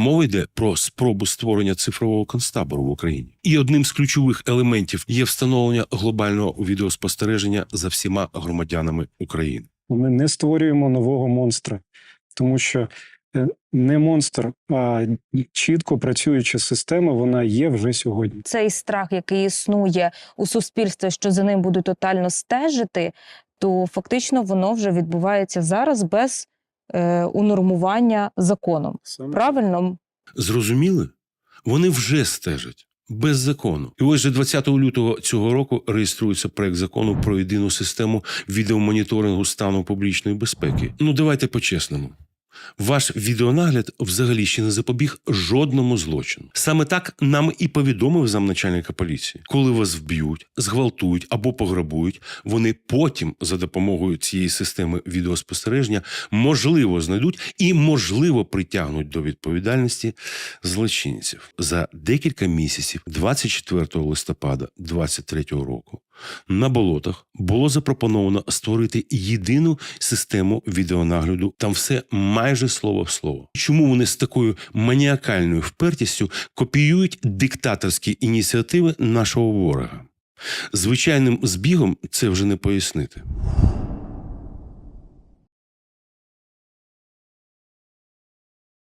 Мова йде про спробу створення цифрового концтабору в Україні. І одним з ключових елементів є встановлення глобального відеоспостереження за всіма громадянами України. Ми не створюємо нового монстра, тому що е, не монстр, а чітко працююча система, вона є вже сьогодні. Цей страх, який існує у суспільстві, що за ним будуть тотально стежити, то фактично воно вже відбувається зараз без унормування законом. Правильно, Зрозуміли? Вони вже стежать. Без закону, і ось же 20 лютого цього року реєструється проект закону про єдину систему відеомоніторингу стану публічної безпеки. Ну давайте по-чесному. Ваш відеонагляд взагалі ще не запобіг жодному злочину. Саме так нам і повідомив замначальника поліції. Коли вас вб'ють, зґвалтують або пограбують, вони потім за допомогою цієї системи відеоспостереження можливо знайдуть і можливо притягнуть до відповідальності злочинців за декілька місяців, 24 листопада 2023 року. На болотах було запропоновано створити єдину систему відеонагляду. Там все майже слово в слово. Чому вони з такою маніакальною впертістю копіюють диктаторські ініціативи нашого ворога? Звичайним збігом це вже не пояснити.